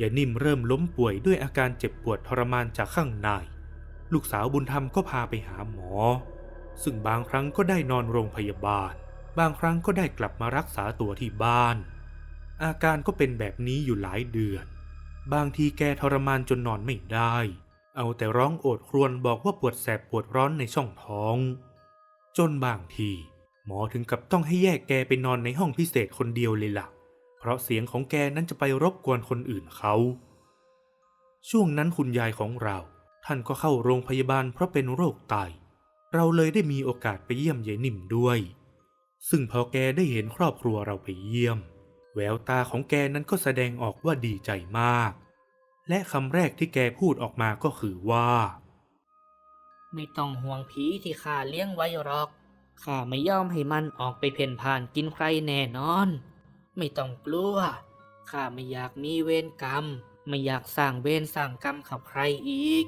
ยายนิ่มเริ่มล้มป่วยด้วยอาการเจ็บปวดทรมานจากข้างใน ลูกสาวบุญธรรมก็พาไปหาหมอ ซึ่งบางครั้งก็ได้นอนโรงพยาบาล บางครั้งก็ได้กลับมารักษาตัวที่บ้าน อาการก็เป็นแบบนี้อยู่หลายเดือน บางทีแกทรมานจนนอนไม่ได้ เอาแต่ร้องโอดครวญบอกว่าปวดแสบปวดร้อนในช่องท้อง จนบางที หมอถึงกับต้องให้แยกแกไปนอนในห้องพิเศษคนเดียวเลยล่ะ เพราะเสียงของแกนั้นจะไปรบกวนคนอื่นเขา ช่วงนั้นคุณยายของเรา ท่านก็เข้าโรงพยาบาลเพราะเป็นโรคไต เราเลยได้มีโอกาสไปเยี่ยมยายนิ่มด้วย ซึ่งพอแกได้เห็นครอบครัวเราไปเยี่ยม แววตาของแกนั้นก็แสดงออกว่าดีใจมาก และคำแรกที่แกพูดออกมาก็คือว่า ไม่ต้องห่วงผีที่ข้าเลี้ยงไว้หรอกข้าไม่ยอมให้มันออกไปเพ่นพ่านกินใครแน่นอน ไม่ต้องกลัว ข้าไม่อยากมีเวรกรรม ไม่อยากสร้างเวรสร้างกรรมกับใครอีก